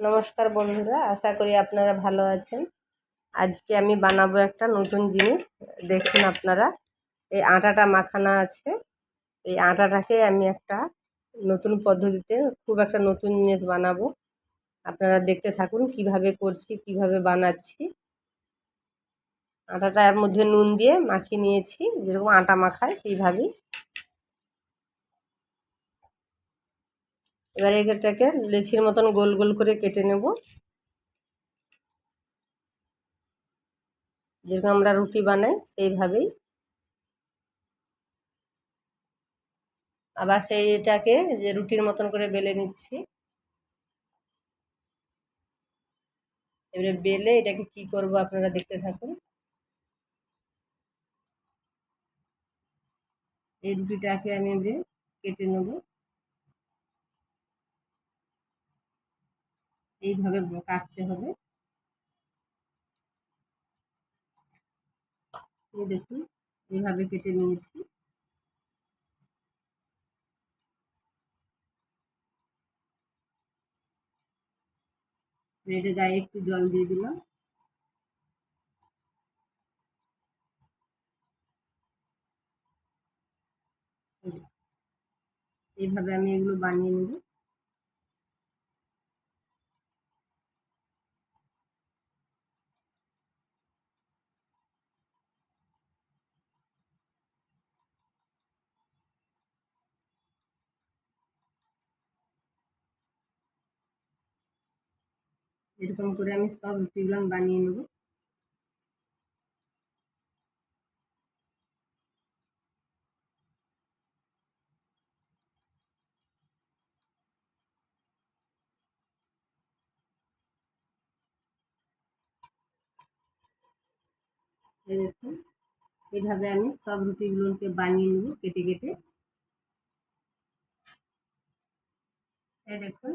নমস্কার বন্ধুরা, আশা করি আপনারা ভালো আছেন। আজকে আমি বানাবো একটা নতুন জিনিস, দেখুন আপনারা, এই আটাটা মাখানা আছে। এই আটাটাকে আমি একটা নতুন পদ্ধতিতে খুব একটা নতুন জিনিস বানাবো। আপনারা দেখতে থাকুন কীভাবে করছি, কীভাবে বানাচ্ছি। আটাটা এর মধ্যে নুন দিয়ে মাখিয়ে নিয়েছি, যেরকম আটা মাখায় সেইভাবেই। এবার এটাকে লেচির মতন গোল গোল করে কেটে নেব। যেরকম আমরা রুটি বানাই, সেইভাবেই। আবার সেই এটাকে যে রুটির মতন করে বেলে নিচ্ছি। এবারে বেলে এটাকে কি করব আপনারা দেখতে থাকুন। এই রুটিটাকে আমি কেটে নেব। এইভাবে কাটতে হবে। দেখুন, এইভাবে কেটে নিয়েছি। ব্রেডের গায়ে একটু জল দিয়ে দিলাম। এইভাবে আমি এগুলো বানিয়ে নেব। এরকম করে আমি সব রুটিগুলো বানিয়ে নেব। দেখুন এইভাবে আমি সব রুটিগুলোকে বানিয়ে নেব কেটে কেটে। দেখুন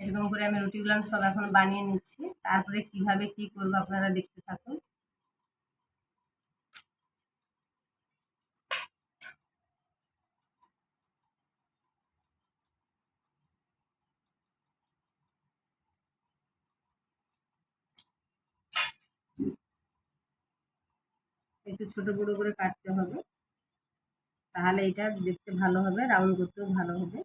এরকম করে আমি রুটিগুলো সব এখন বানিয়ে নিচ্ছি। তারপরে কীভাবে কি করব আপনারা দেখতে থাকুন। একটু ছোট বড় করে কাটতে হবে। তাহলে এটা দেখতে ভালো হবে, রাউন্ড করতেও ভালো হবে।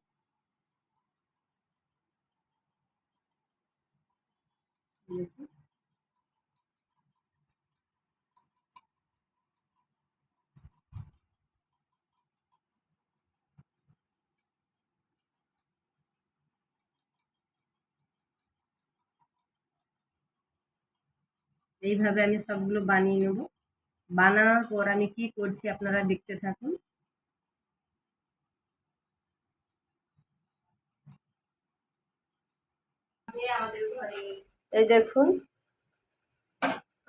এইভাবে আমি সবগুলো বানিয়ে নেব। বানানোর পর আমি কি করছি আপনারা দেখতে থাকুন। এই দেখুন,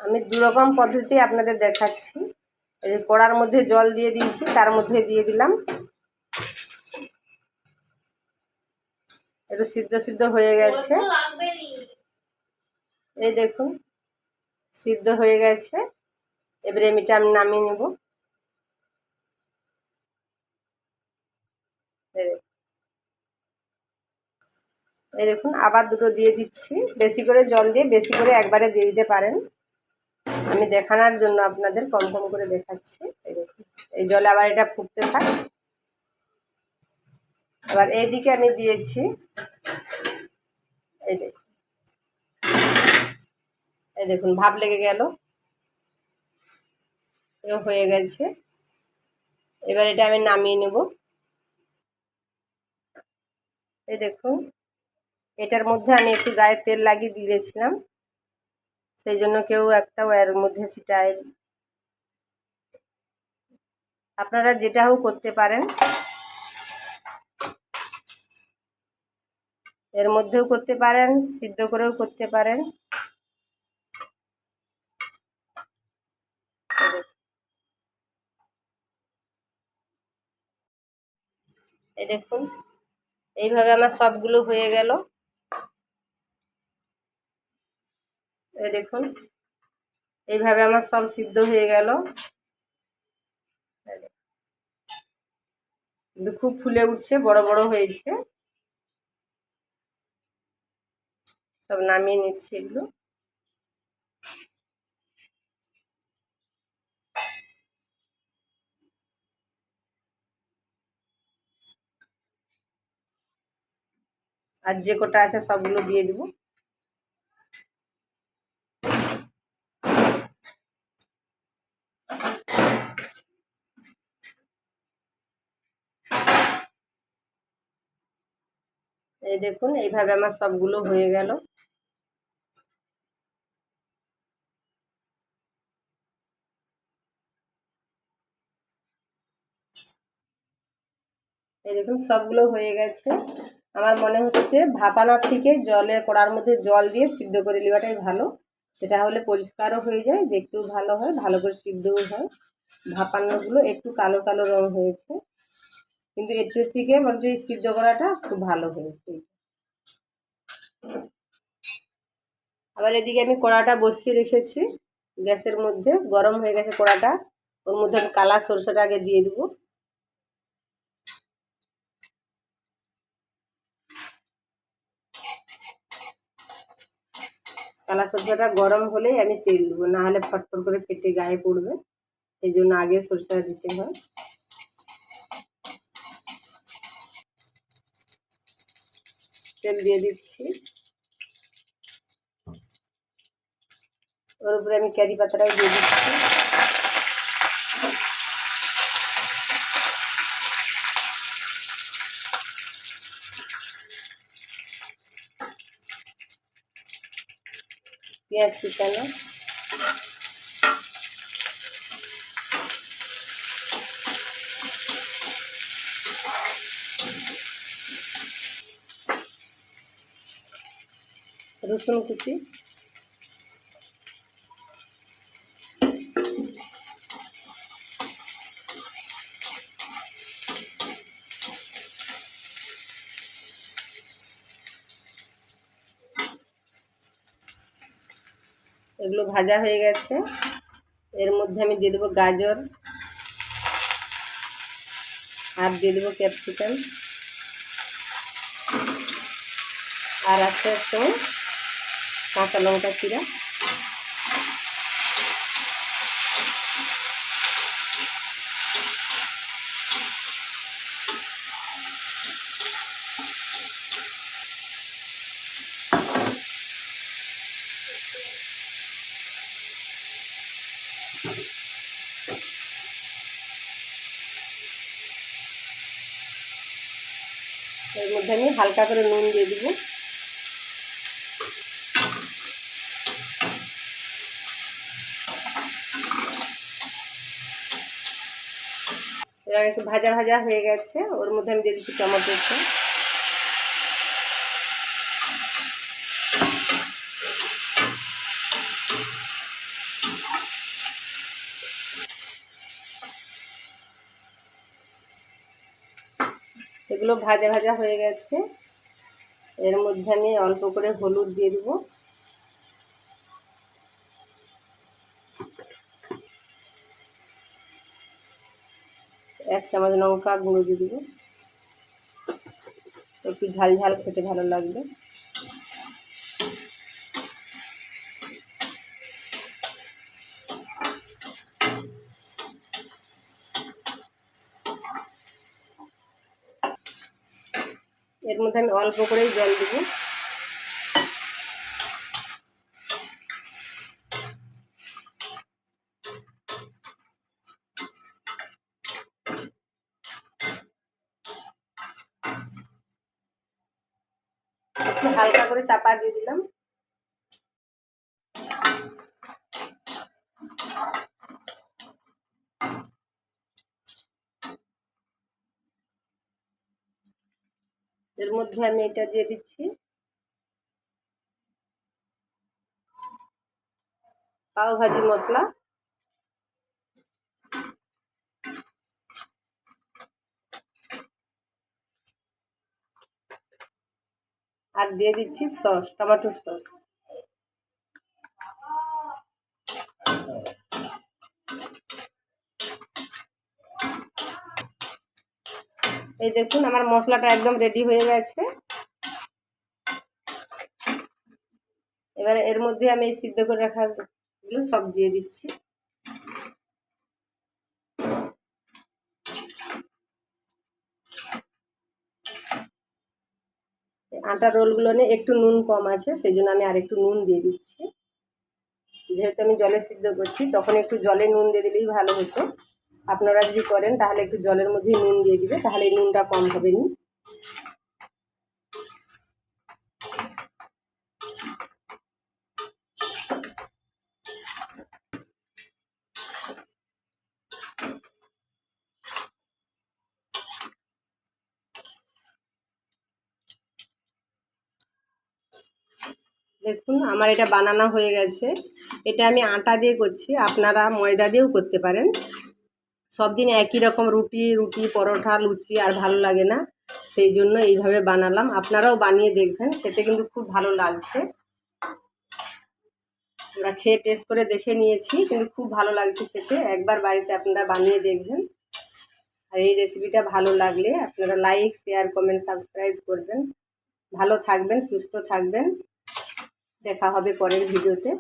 আমি দুরকম পদ্ধতি আপনাদের দেখাচ্ছি। এই কড়ার মধ্যে জল দিয়ে দিয়েছি, তার মধ্যে দিয়ে দিলাম। একটু সিদ্ধ সিদ্ধ হয়ে গেছে। এই দেখুন সিদ্ধ হয়ে গেছে। এবারে এমিটা আমি নামিয়ে নেব। এই দেখুন, আবার দুটো দিয়ে দিচ্ছি। বেশি করে জল দিয়ে বেশি করে একবারে দিয়ে দিতে পারেন। আমি দেখানোর জন্য আপনাদের কম কম করে দেখাচ্ছি। এই দেখুন, এই জলে আবার এটা ফুটতে থাক। আবার এইদিকে আমি দিয়েছি। এই দেখুন। এই দেখুন, ভাব লেগে গেল। হয়ে গেছে। এবার এটা আমি নামিয়ে নেব। এই দেখুন, এটার মধ্যে আমি একটু গায়ে তেল লাগিয়ে দিয়েছিলাম। সেই জন্য কেউ একটা এর মধ্যে ছিটায় আপনারা যেটা হোক করতে পারেন। এর মধ্যেও করতে পারেন, সিদ্ধ করেও করতে পারেন। এই দেখুন, এইভাবে আমার সবগুলো হয়ে গেল। এই দেখুন, এইভাবে আমার সব সিদ্ধ হয়ে গেল। খুব ফুলে উঠছে, বড় বড় হয়েছে। সব নামিয়ে নিচ্ছে এগুলো। আর যে কটা আছে সবগুলো দিয়ে দিব। এই দেখুন, এইভাবে আমার সবগুলো হয়ে গেল। এই দেখুন, সবগুলো হয়ে গেছে। আমার মনে হচ্ছে ভাপানোর থেকে জলে কড়ার মধ্যে জল দিয়ে সিদ্ধ করে নেওয়াটাই ভালো। সেটা হলে পরিষ্কারও হয়ে যায়, দেখতেও ভালো হয়, ভালো করে সিদ্ধও হয়। ভাপানোগুলো একটু কালো কালো রং হয়েছে। কিন্তু এর থেকে এই সিদ্ধ করাটা খুব ভালো হয়েছে। আবার এদিকে আমি কড়াটা বসিয়ে রেখেছি, গ্যাসের মধ্যে, গরম হয়ে গেছে কড়াটা। ওর মধ্যে আমি কালা সরষেটা আগে দিয়ে দেবো। সরষেটা গরম হলেই আমি তেল দেবো, নাহলে ফটফট করে ফেটে গায়ে পড়বে। সেই জন্য আগে সরষেটা দিতে হয়। তেল দিয়ে দিচ্ছি। ওর উপরে আমি ক্যারি পাতাটাও দিয়ে দিচ্ছি। পেঁয়াজ কুচানো রসুন কুচি এগুলো ভাজা হয়ে গেছে। এর মধ্যে আমি দিয়ে দেবো গাজর আর দিয়ে দেবো ক্যাপসিকাম। আর আছে একটু কাঁচা লঙ্কা চিরা এর মধ্যে আমি হালকা করে নুন দিয়ে দিব। একটু ভাজা ভাজা হয়ে গেছে। ওর মধ্যে আমি দিয়ে দিচ্ছি টমেটো এগুলো ভাজা ভাজা হয়ে গেছে। এর মধ্যে আমি অল্প করে হলুদ দিয়ে দেবো। এক চামচ লঙ্কা গুঁড়ো দিয়ে দেবো। একটু ঝাল ঝাল খেতে ভালো লাগবে। এর মধ্যে আমি অল্প করেই জল দেবো। হালকা করে চাপা দিয়ে দিলাম। এর মধ্যে আমি এটা দিয়ে দিচ্ছি। পাও ভাজি মশলা। আর দিয়ে দিচ্ছি সস, টমেটো সস। এই দেখুন, আমার মশলাটা একদম রেডি হয়ে গেছে। এবারে এর মধ্যে আমি এই সিদ্ধ করে রাখাগুলো সব দিয়ে দিচ্ছি। আটা রোলগুলো নিয়ে একটু নুন কম আছে সেই জন্য আমি আর একটু নুন দিয়ে দিচ্ছি। যেহেতু আমি জলে সিদ্ধ করছি, তখন একটু জলে নুন দিয়ে দিলেই ভালো হতো। আপনারা যদি করেন, তাহলে একটু জলের মধ্যেই নুন দিয়ে দিবে, তাহলে নুনটা কম হবে নি। দেখুন, আমার এটা বানানো হয়ে গেছে। এটা আমি আটা দিয়ে করছি, আপনারা ময়দা দিয়েও করতে পারেন। সব দিন একই রকম রুটি রুটি, পরোটা, লুচি আর ভালো লাগে না। সেই জন্য এইভাবে বানালাম। আপনারাও বানিয়ে দেখবেন, খেতে কিন্তু খুব ভালো লাগছে। আমরা খেয়ে টেস্ট করে দেখে নিয়েছি, কিন্তু খুব ভালো লাগছে খেতে। একবার বাড়িতে আপনারা বানিয়ে দেখবেন। আর এই রেসিপিটা ভালো লাগলে আপনারা লাইক শেয়ার কমেন্ট সাবস্ক্রাইব করবেন। ভালো থাকবেন, সুস্থ থাকবেন। দেখা হবে পরের ভিডিওতে।